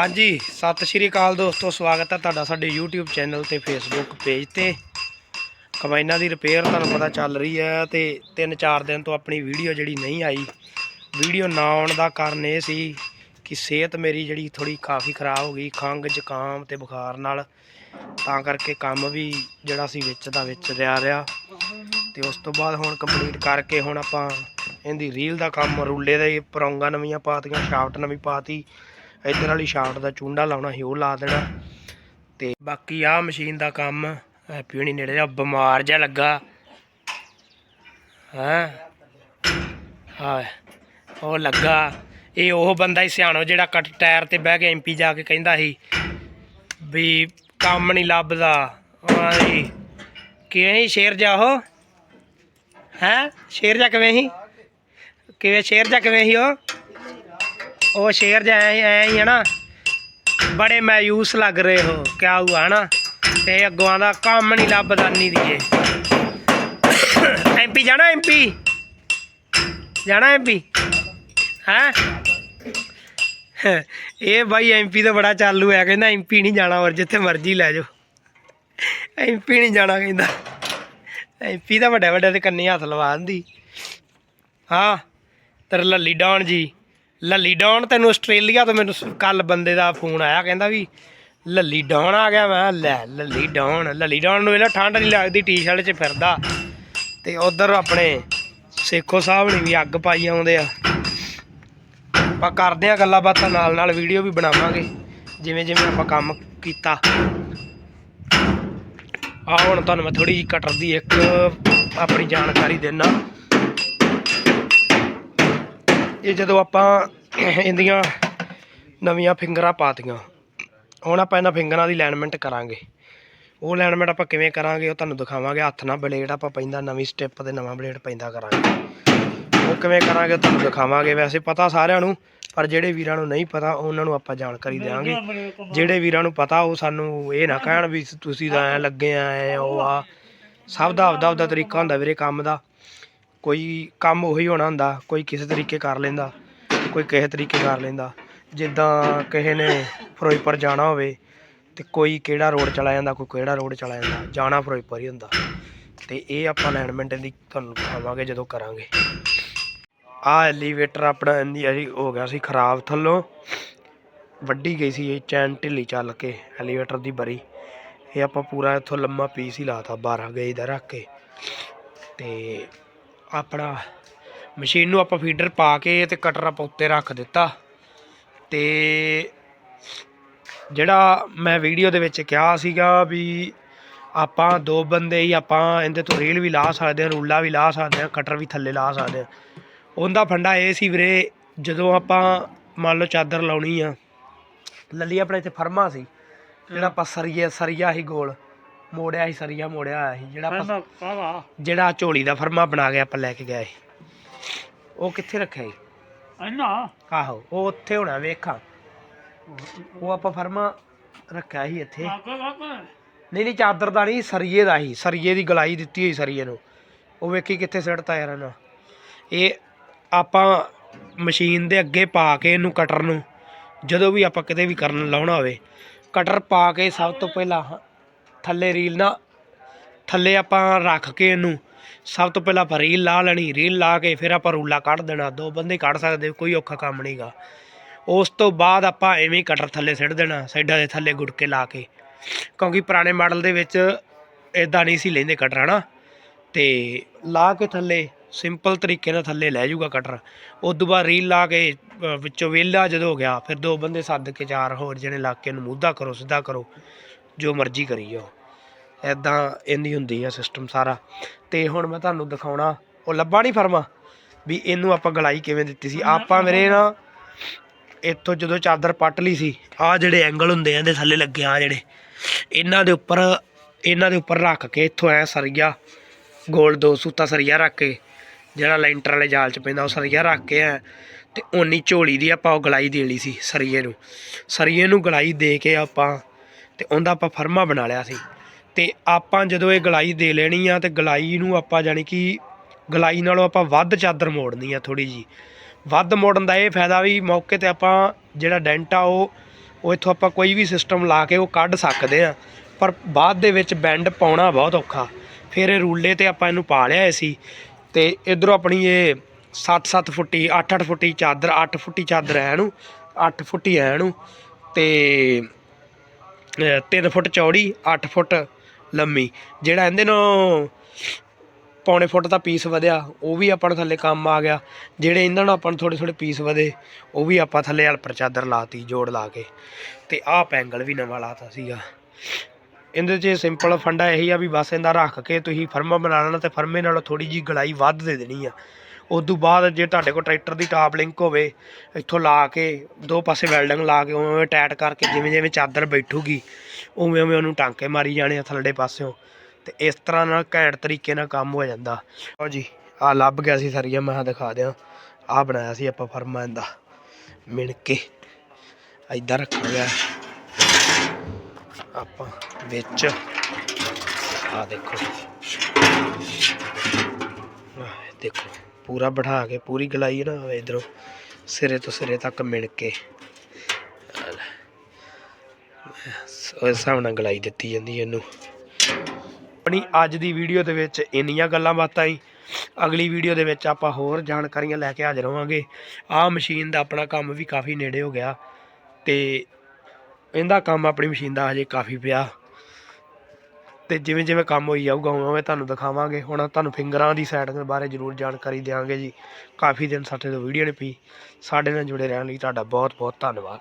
ਹਾਂਜੀ, ਸਤਿ ਸ਼੍ਰੀ ਅਕਾਲ ਦੋਸਤੋ, ਸਵਾਗਤ ਹੈ ਤੁਹਾਡਾ ਸਾਡੇ YouTube ਚੈਨਲ ਤੇ Facebook ਪੇਜ ਤੇ। ਕਮਾਈਨਾਂ ਦੀ ਰਿਪੇਅਰ ਤੁਹਾਨੂੰ ਪਤਾ ਚੱਲ ਰਹੀ ਹੈ ਤੇ 3-4 ਦਿਨ ਤੋਂ ਆਪਣੀ ਵੀਡੀਓ ਜਿਹੜੀ ਨਹੀਂ ਆਈ। ਵੀਡੀਓ ਨਾ ਆਉਣ ਦਾ ਕਾਰਨ ਇਹ ਸੀ ਕਿ ਸਿਹਤ ਮੇਰੀ ਜਿਹੜੀ ਥੋੜੀ ਕਾਫੀ ਖਰਾਬ ਹੋ ਗਈ, ਖੰਘ, ਜ਼ੁਕਾਮ ਤੇ ਬੁਖਾਰ ਨਾਲ। ਤਾਂ ਕਰਕੇ ਕੰਮ ਵੀ ਜਿਹੜਾ ਸੀ ਵਿੱਚ ਦਾ ਵਿੱਚ ਰਿਹਾ ਰਿਹਾ। ਤੇ ਉਸ ਤੋਂ ਬਾਅਦ ਹੁਣ ਕੰਪਲੀਟ ਕਰਕੇ ਹੁਣ ਆਪਾਂ ਇਹਦੀ ਰੀਲ ਦਾ ਕੰਮ, ਰੂਲੇ ਦਾ ਦੇ ਪਰੌਂਗਾ ਨਵੀਆਂ ਪਾਤੀਆਂ ਸ਼ਾਫਟ ਨਵੀਂ ਪਾਤੀ। ਇੱਧਰ ਵਾਲੀ ਸ਼ਾਫਟ ਦਾ ਚੁੰਡਾ ਲਾਉਣਾ ਸੀ, ਉਹ ਲਾ ਦੇਣਾ। ਤੇ ਬਾਕੀ ਆਹ ਮਸ਼ੀਨ ਦਾ ਕੰਮ ਹੈਪੀ ਹੋਣੀ ਨੇੜੇ ਜਿਹਾ ਬਿਮਾਰ ਜਿਹਾ ਲੱਗਾ। ਹਾਂ? ਹਾਂ ਉਹ ਲੱਗਾ। ਇਹ ਉਹ ਬੰਦਾ ਹੀ ਸਿਆਣੋ ਜਿਹੜਾ ਕੱਟ ਟਾਇਰ ਤੇ ਬਹਿ ਕੇ ਐਮਪੀ ਜਾ ਕੇ ਕਹਿੰਦਾ ਸੀ ਵੀ ਕੰਮ ਨਹੀਂ ਲੱਭਦਾ। ਆਈ, ਕਿਵੇਂ ਸੀ ਸ਼ੇਰ ਜਾ ਉਹ? ਹੈ? ਸ਼ੇਰ ਜਾ ਕਿਵੇਂ ਸੀ? ਕਿਵੇਂ, ਸ਼ੇਰ ਜਾ ਕਿਵੇਂ ਸੀ ਉਹ? ਉਹ ਸ਼ੇਰ ਜਾ ਐ ਐ ਹੀ ਹੈ ਨਾ। ਬੜੇ ਮਾਯੂਸ ਲੱਗ ਰਹੇ ਹੋ, ਕਿਆ ਹੁਆ ਨਾ ਤੇ ਅੱਗੋਂ ਦਾ ਕੰਮ ਨਹੀਂ ਲੱਭਦਾ ਨੀ ਦੀਏ। ਐਮਪੀ ਜਾਣਾ ਐਮਪੀ ਜਾਣਾ ਐਮਪੀ ਹੈ? ਇਹ ਬਾਈ ਐਮਪੀ ਤਾਂ ਬੜਾ ਚਾਲੂ ਹੈ ਕਹਿੰਦਾ ਐਮਪੀ ਨਹੀਂ ਜਾਣਾ ਔਰ ਜਿੱਥੇ ਮਰਜ਼ੀ ਲੈ ਜਾਓ। ਐਮਪੀ ਨਹੀਂ ਜਾਣਾ, ਕਹਿੰਦਾ। ਐਮਪੀ ਦਾ ਵੱਡਾ ਵੱਡੇ ਤੇ ਕੰਨੀ ਹੱਥ ਲਵਾ ਦਿੰਦੀ। ਹਾਂ, ਤੇਰੇ ਲੱਲੀ ਡਾਉਣ ਜੀ। ਲੱਲੀ ਡਾਉਣ ਤੈਨੂੰ ਆਸਟ੍ਰੇਲੀਆ ਤੋਂ ਮੈਨੂੰ ਕੱਲ ਬੰਦੇ ਦਾ ਫੋਨ ਆਇਆ, ਕਹਿੰਦਾ ਵੀ ਲੱਲੀ ਡਾਉਣ ਆ ਗਿਆ ਮੈਂ ਕਿਹਾ ਲੈ ਲੱਲੀ ਡਾਉਣ ਲੱਲੀ ਡਾਉਣ ਨੂੰ ਇਹਦਾ ਠੰਡ ਨਹੀਂ ਲੱਗਦੀ, ਟੀ-ਸ਼ਰਟ 'ਚ ਫਿਰਦਾ। ਤੇ ਉਧਰ ਆਪਣੇ ਸੇਖੋ ਸਾਹਿਬ ਨੇ ਵੀ ਅੱਗ ਪਾਈ ਆਉਂਦੇ ਆ। ਆਪਾਂ ਕਰਦੇ ਆ ਗੱਲਾਂ ਬਾਤਾਂ, ਨਾਲ ਨਾਲ ਵੀਡੀਓ ਵੀ ਬਣਾਵਾਂਗੇ, ਜਿਵੇਂ ਜਿਵੇਂ ਆਪਾਂ ਕੰਮ ਕੀਤਾ। ਆ ਹੁਣ ਤੁਹਾਨੂੰ ਮੈਂ ਥੋੜੀ ਜਿਹੀ ਕਟਰ ਦੀ ਇੱਕ ਆਪਣੀ ਜਾਣਕਾਰੀ ਦੇਣਾ ਇਹ ਜਦੋਂ ਆਪਾਂ ਇਹਦੀਆਂ ਨਵੀਆਂ ਫਿੰਗਰਾਂ ਪਾਤੀਆਂ ਹੁਣ ਆਪਾਂ ਇਹਨਾਂ ਫਿੰਗਰਾਂ ਦੀ ਅਲਾਈਨਮੈਂਟ ਕਰਾਂਗੇ। ਉਹ ਅਲਾਈਨਮੈਂਟ ਆਪਾਂ ਕਿਵੇਂ ਕਰਾਂਗੇ ਉਹ ਤੁਹਾਨੂੰ ਦਿਖਾਵਾਂਗੇ। ਹੱਥ ਨਾਲ ਬਲੇਡ ਆਪਾਂ ਪੈਂਦਾ ਨਵੀਂ ਸਟੈਪ ਤੇ ਨਵਾਂ ਬਲੇਡ ਪੈਂਦਾ ਕਰਾਂਗੇ। ਉਹ ਕਿਵੇਂ ਕਰਾਂਗੇ ਤੁਹਾਨੂੰ ਦਿਖਾਵਾਂਗੇ। ਵੈਸੇ ਪਤਾ ਸਾਰਿਆਂ ਨੂੰ ਪਰ ਜਿਹੜੇ ਵੀਰਾਂ ਨੂੰ ਨਹੀਂ ਪਤਾ ਉਹਨਾਂ ਨੂੰ ਆਪਾਂ ਜਾਣਕਾਰੀ ਦੇਵਾਂਗੇ ਜਿਹੜੇ ਵੀਰਾਂ ਨੂੰ ਪਤਾ ਉਹ ਸਾਨੂੰ ਇਹ ਨਾ ਕਹਿਣ ਵੀ ਤੁਸੀਂ ਤਾਂ ਐ ਲੱਗੇ ਆ ਐ ਉਹ ਆ। ਸਭ ਦਾ ਆਪਦਾ ਆਪਦਾ ਤਰੀਕਾ ਹੁੰਦਾ ਵੀਰੇ ਕੰਮ ਦਾ। ਕੋਈ ਕੰਮ ਉਹੀ ਹੋਣਾ ਹੁੰਦਾ, ਕੋਈ ਕਿਸੇ ਤਰੀਕੇ ਕਰ ਲੈਂਦਾ, ਕੋਈ ਕਿਸੇ ਤਰੀਕੇ ਕਰ ਲੈਂਦਾ। ਜਿੱਦਾਂ ਕਿਸੇ ਨੇ ਫਿਰੋਜ਼ਪੁਰ ਜਾਣਾ ਹੋਵੇ ਤੇ ਕੋਈ ਕਿਹੜਾ ਰੋਡ ਚਲਾ ਜਾਂਦਾ, ਕੋਈ ਕਿਹੜਾ ਰੋਡ ਚਲਾ ਜਾਂਦਾ, ਜਾਣਾ ਫਿਰੋਜ਼ਪੁਰ ਹੀ ਹੁੰਦਾ। ਅਤੇ ਇਹ ਆਪਾਂ ਅਲਾਈਨਮੈਂਟ ਦੀ ਤੁਹਾਨੂੰ ਦਿਖਾਵਾਂਗੇ ਜਦੋਂ ਕਰਾਂਗੇ। ਆਹ ਐਲੀਵੇਟਰ ਆਪਣਾ ਇੰਨੀ ਅਜੀ ਹੋ ਗਿਆ ਸੀ ਖਰਾਬ ਥੱਲੋਂ। ਵੱਡੀ ਗਈ ਸੀ ਇਹ ਚੈਨ ਢਿੱਲੀ ਚੱਲ ਕੇ ਐਲੀਵੇਟਰ ਦੀ ਬਰੀ। ਇਹ ਆਪਾਂ ਪੂਰਾ ਇੱਥੋਂ ਲੰਮਾ ਪੀਸ ਹੀ ਲਾਤਾ 12 ਗੇਜ ਦਾ ਰੱਖ ਕੇ। ਤੇ ਆਪਣਾ ਮਸ਼ੀਨ ਨੂੰ ਆਪਾਂ ਫੀਡਰ ਪਾ ਕੇ ਤੇ ਕਟਰ ਆਪਾਂ ਉੱਤੇ ਰੱਖ ਦਿੱਤਾ। ਤੇ ਜਿਹੜਾ ਮੈਂ ਵੀਡੀਓ ਦੇ ਵਿੱਚ ਕਿਹਾ ਸੀਗਾ ਵੀ ਆਪਾਂ ਦੋ ਬੰਦੇ ਹੀ ਆਪਾਂ ਇਹਦੇ ਤੋਂ ਰੇਲ ਵੀ ਲਾ ਸਕਦੇ ਹਾਂ, ਰੂਲਾ ਵੀ ਲਾ ਸਕਦੇ ਹਾਂ, ਕਟਰ ਵੀ ਥੱਲੇ ਲਾ ਸਕਦੇ ਹਾਂ। ਉਹਦਾ ਫੰਡਾ ਇਹ ਸੀ ਵੀਰੇ, ਜਦੋਂ ਆਪਾਂ ਮੰਨ ਲਓ ਚਾਦਰ ਲਾਉਣੀ ਆ, ਲੱਲੀ ਆਪਣੇ ਇੱਥੇ ਫਰਮਾ ਸੀ, ਜਿਹੜਾ ਆਪਾਂ ਸਰੀਏ ਸਰੀਆ ਹੀ ਗੋਲ। ਮੋੜਿਆ ਸੀ ਸਰੀਆ ਮੋੜਿਆ ਹੋਇਆ ਸੀ ਜਿਹੜਾ ਆਪਾਂ ਕਾਵਾ ਜਿਹੜਾ ਝੋਲੀ ਦਾ ਫਰਮਾ ਬਣਾ ਕੇ ਆਪਾਂ ਲੈ ਕੇ ਗਏ ਉਹ ਕਿੱਥੇ ਰੱਖਿਆ ਸੀ? ਅੰਨਾ ਆਹੋ ਉਹ ਉੱਥੇ ਹੋਣਾ ਵੇਖਾਂ। ਉਹ ਆਪਾਂ ਫਰਮਾ ਰੱਖਿਆ ਸੀ ਇੱਥੇ। ਨਹੀਂ ਨਹੀਂ ਚਾਦਰ ਦਾ ਨਹੀਂ ਸਰੀਏ ਦਾ ਹੀ ਸਰੀਏ ਦੀ ਗਲਾਈ ਦਿੱਤੀ ਹੋਈ ਸਰੀਏ ਨੂੰ। ਉਹ ਵੇਖੀ ਕਿੱਥੇ ਸਿੱਟਤਾ ਯਾਰ ਇਹਨਾਂ। ਇਹ ਆਪਾਂ ਮਸ਼ੀਨ ਦੇ ਅੱਗੇ ਪਾ ਕੇ ਇਹਨੂੰ ਕਟਰ ਨੂੰ ਜਦੋਂ ਵੀ ਆਪਾਂ ਕਿਤੇ ਵੀ ਕਰਨ ਲਾਉਣਾ ਹੋਵੇ ਕਟਰ ਪਾ ਕੇ ਸਭ ਤੋਂ ਪਹਿਲਾਂ ਥੱਲੇ ਰੀਲ ਨਾ, ਥੱਲੇ ਆਪਾਂ ਰੱਖ ਕੇ ਇਹਨੂੰ, ਸਭ ਤੋਂ ਪਹਿਲਾਂ ਆਪਾਂ ਰੀਲ ਲਾ ਲੈਣੀ, ਰੀਲ ਲਾ ਕੇ ਫਿਰ ਆਪਾਂ ਰੂਲਾ ਕੱਢ ਦੇਣਾ, ਦੋ ਬੰਦੇ ਕੱਢ ਸਕਦੇ, ਕੋਈ ਔਖਾ ਕੰਮ ਨਹੀਂਗਾ ਉਸ ਤੋਂ ਬਾਅਦ ਆਪਾਂ ਐਵੇਂ ਕਟਰ ਥੱਲੇ ਸਿੱਟ ਦੇਣਾ, ਸਾਈਡਾਂ ਦੇ ਥੱਲੇ ਗੁਟਕੇ ਲਾ ਕੇ। ਕਿਉਂਕਿ ਪੁਰਾਣੇ ਮਾਡਲ ਦੇ ਵਿੱਚ ਇਦਾਂ ਨਹੀਂ ਸੀ ਲੈਂਦੇ ਕਟਰ, ਹਨਾ? ਤੇ ਲਾ ਕੇ ਥੱਲੇ, ਸਿੰਪਲ ਤਰੀਕੇ ਨਾਲ ਥੱਲੇ ਲੈ ਜਾਊਗਾ ਕਟਰ। ਉਸ ਤੋਂ ਬਾਅਦ ਰੀਲ ਲਾ ਕੇ ਵਿੱਚੋਂ ਵੇਲਾ ਜਦੋਂ ਹੋ ਗਿਆ, ਫਿਰ ਦੋ ਬੰਦੇ ਸੱਦ ਕੇ ਚਾਰ ਹੋਰ ਜਣੇ ਲਾ ਕੇ ਇਹਨੂੰ ਮੁੱਧਾ ਕਰੋ, ਸਿੱਧਾ ਕਰੋ, ਜੋ ਮਰਜ਼ੀ ਕਰੀ ਜਾਓ। ਐਦਾਂ ਇੰਦੀ ਹੁੰਦੀ ਆ ਸਿਸਟਮ ਸਾਰਾ। ਤੇ ਹੁਣ ਮੈਂ ਤੁਹਾਨੂੰ ਦਿਖਾਉਣਾ ਉਹ ਲੱਭਾ ਨਹੀਂ ਫਰਮਾ ਵੀ ਇਹਨੂੰ ਆਪਾਂ ਗਲਾਈ ਕਿਵੇਂ ਦਿੱਤੀ ਸੀ। ਆਪਾਂ ਮੇਰੇ ਨਾ ਇੱਥੋਂ ਜਦੋਂ ਚਾਦਰ ਪੱਟ ਲਈ ਸੀ ਆਹ ਜਿਹੜੇ ਐਂਗਲ ਹੁੰਦੇ ਆ ਇਹਦੇ ਥੱਲੇ ਲੱਗੇ ਆ ਜਿਹੜੇ। ਇਹਨਾਂ ਦੇ ਉੱਪਰ ਇਹਨਾਂ ਦੇ ਉੱਪਰ ਰੱਖ ਕੇ ਇੱਥੋਂ ਐ ਸਰੀਆ ਗੋਲ ਦੋ ਸੂਤਾ ਸਰੀਆ ਰੱਖ ਕੇ ਜਿਹੜਾ ਲੈਂਟਰ ਵਾਲੇ ਜਾਲ 'ਚ ਪੈਂਦਾ ਉਹ ਸਰੀਆ ਰੱਖ ਕੇ ਐ ਤੇ ਓਨੀ ਝੋਲੀ ਦੀ ਆਪਾਂ ਉਹ ਗਲਾਈ ਦੇ ਲਈ ਸੀ ਸਰੀਏ ਨੂੰ। ਸਰੀਏ ਨੂੰ ਗਲਾਈ ਦੇ ਕੇ ਆਪਾਂ ਤੇ ਉਹਦਾ ਆਪਾਂ ਫਰਮਾ ਬਣਾ ਲਿਆ ਸੀ। ਅਤੇ ਆਪਾਂ ਜਦੋਂ ਇਹ ਗਲਾਈ ਦੇ ਲੈਣੀ ਆ ਤੇ ਗਲਾਈ ਨੂੰ ਆਪਾਂ ਜਾਣੀ ਕਿ ਗਲਾਈ ਨਾਲੋਂ ਆਪਾਂ ਵੱਧ ਚਾਦਰ ਮੋੜਨੀ ਆ ਥੋੜ੍ਹੀ ਜਿਹੀ। ਵੱਧ ਮੋੜਨ ਦਾ ਇਹ ਫਾਇਦਾ ਵੀ ਮੌਕੇ ਤੇ ਆਪਾਂ ਜਿਹੜਾ ਡੈਂਟ ਆ ਉਹ ਉਹ ਇੱਥੋਂ ਆਪਾਂ ਕੋਈ ਵੀ ਸਿਸਟਮ ਲਾ ਕੇ ਉਹ ਕੱਢ ਸਕਦੇ ਆ। ਪਰ ਬਾਅਦ ਦੇ ਵਿੱਚ ਬੈਂਡ ਪਾਉਣਾ ਬਹੁਤ ਔਖਾ। ਫਿਰ ਇਹ ਰੂਲੇ ਤੇ ਆਪਾਂ ਇਹਨੂੰ ਪਾ ਲਿਆ ਸੀ ਤੇ ਇਧਰੋਂ ਆਪਣੀ ਇਹ 7-7 ਫੁੱਟੀ 8-8 ਫੁੱਟੀ ਚਾਦਰ 8 ਫੁੱਟੀ ਚਾਦਰ ਹੈ ਇਹਨੂੰ 8 ਫੁੱਟੀ ਹੈ ਇਹਨੂੰ ਤੇ 3 ਫੁੱਟ ਚੌੜੀ 8 ਫੁੱਟ ਲੰਮੀ, ਜਿਹੜਾ ਇਹਦੇ ਨੂੰ ਪੌਣੇ ਫੁੱਟ ਦਾ ਪੀਸ ਵਧਿਆ, ਉਹ ਵੀ ਆਪਾਂ ਨੂੰ ਥੱਲੇ ਕੰਮ ਆ ਗਿਆ। ਜਿਹੜੇ ਇਹਨਾਂ ਨੂੰ ਆਪਾਂ ਨੂੰ ਥੋੜੇ ਥੋੜੇ ਪੀਸ ਵਧੇ, ਉਹ ਵੀ ਆਪਾਂ ਥੱਲੇ ਹਲਪਰ ਚਾਦਰ ਲਾਤੀ, ਜੋੜ ਲਾ ਕੇ। ਤੇ ਆਹ ਪੈਂਗਲ ਵੀ ਨਵਾਂ ਲਾਤਾ ਸੀਗਾ। ਇਹਦੇ 'ਚ ਸਿੰਪਲ ਫੰਡਾ ਇਹੀ ਆ ਵੀ ਬਸ ਇਹਦਾ ਰੱਖ ਕੇ ਤੁਸੀਂ ਫਰਮਾ ਬਣਾ ਲੈਣਾ ਤੇ ਫਰਮੇ ਨਾਲੋਂ ਥੋੜੀ ਜੀ ਗਲਾਈ ਵੱਧ ਦੇ ਦੇਣੀ ਆ। ਉਸ ਤੋਂ ਬਾਅਦ ਜੇ ਤੁਹਾਡੇ ਕੋਲ ਟਰੈਕਟਰ ਦੀ ਟਾਪ ਲਿੰਕ ਹੋਵੇ, ਇੱਥੋਂ ਲਾ ਕੇ, ਦੋ ਪਾਸੇ ਵੈਲਡਿੰਗ ਲਾ ਕੇ ਉਵੇਂ ਟਾਈਟ ਕਰਕੇ ਜਿਵੇਂ ਜਿਵੇਂ ਚਾਦਰ ਬੈਠੂਗੀ ਉਵੇਂ ਉਵੇਂ ਉਹਨੂੰ ਟਾਂਕੇ ਮਾਰੀ ਜਾਣੇ ਆ ਥੱਲੇ ਪਾਸਿਓਂ। ਤੇ ਇਸ ਤਰ੍ਹਾਂ ਨਾਲ ਘੈਂਟ ਤਰੀਕੇ ਨਾਲ ਕੰਮ ਹੋ ਜਾਂਦਾ। ਲਓ ਜੀ, ਆ ਲੱਭ ਗਿਆ ਸੀ ਸਰੀਆ ਮੈਂ ਕਿਹਾ ਦਿਖਾ ਦਿਆਂ। ਆ ਬਣਾਇਆ ਸੀ ਆਪਾਂ ਫਰਮਾ ਦਾ ਮਿਣ ਕੇ ਐਦਾਂ ਰੱਖਾਂਗੇ ਆਪਾਂ ਵਿੱਚ ਆ ਦੇਖੋ। ਦੇਖੋ। ਪੂਰਾ ਬਿਠਾ ਕੇ, ਪੂਰੀ ਗਲਾਈ ਨਾ ਹੋਵੇ ਇਧਰੋਂ, ਸਿਰੇ ਤੋਂ ਸਿਰੇ ਤੱਕ ਮਿਣ ਕੇ। ਆਹ ਉਸ ਹਿਸਾਬ ਨਾਲ ਗਲਾਈ ਦਿੱਤੀ ਜਾਂਦੀ ਹੈ ਇਹਨੂੰ। ਆਪਣੀ ਅੱਜ ਦੀ ਵੀਡੀਓ ਦੇ ਵਿੱਚ ਇੰਨੀਆਂ ਗੱਲਾਂ ਬਾਤਾਂ ਹੀ ਅਗਲੀ ਵੀਡੀਓ ਦੇ ਵਿੱਚ ਆਪਾਂ ਹੋਰ ਜਾਣਕਾਰੀਆਂ ਲੈ ਕੇ ਹਾਜ਼ਰ ਹੋਵਾਂਗੇ। ਆਹ ਮਸ਼ੀਨ ਦਾ ਆਪਣਾ ਕੰਮ ਵੀ ਕਾਫੀ ਨੇੜੇ ਹੋ ਗਿਆ ਤੇ ਇਹਦਾ ਕੰਮ ਆਪਣੀ ਮਸ਼ੀਨ ਦਾ ਹਜੇ ਕਾਫੀ ਪਿਆ। ਤੇ ਜਿਵੇਂ ਜਿਵੇਂ ਕੰਮ ਹੋਈ ਜਾਊਗਾ, ਉਵੇਂ ਉਵੇਂ ਤੁਹਾਨੂੰ ਦਿਖਾਵਾਂਗੇ। ਹੁਣ ਤੁਹਾਨੂੰ ਫਿੰਗਰਾਂ ਦੀ ਸੈਟਿੰਗ ਬਾਰੇ ਜ਼ਰੂਰ ਜਾਣਕਾਰੀ ਦਿਆਂਗੇ ਜੀ। ਕਾਫੀ ਦਿਨ ਸਾਡੇ ਤੋਂ ਵੀਡੀਓ ਨਹੀਂ ਪਈ। ਸਾਡੇ ਨਾਲ ਜੁੜੇ ਰਹਿਣ ਲਈ ਤੁਹਾਡਾ ਬਹੁਤ ਬਹੁਤ ਧੰਨਵਾਦ।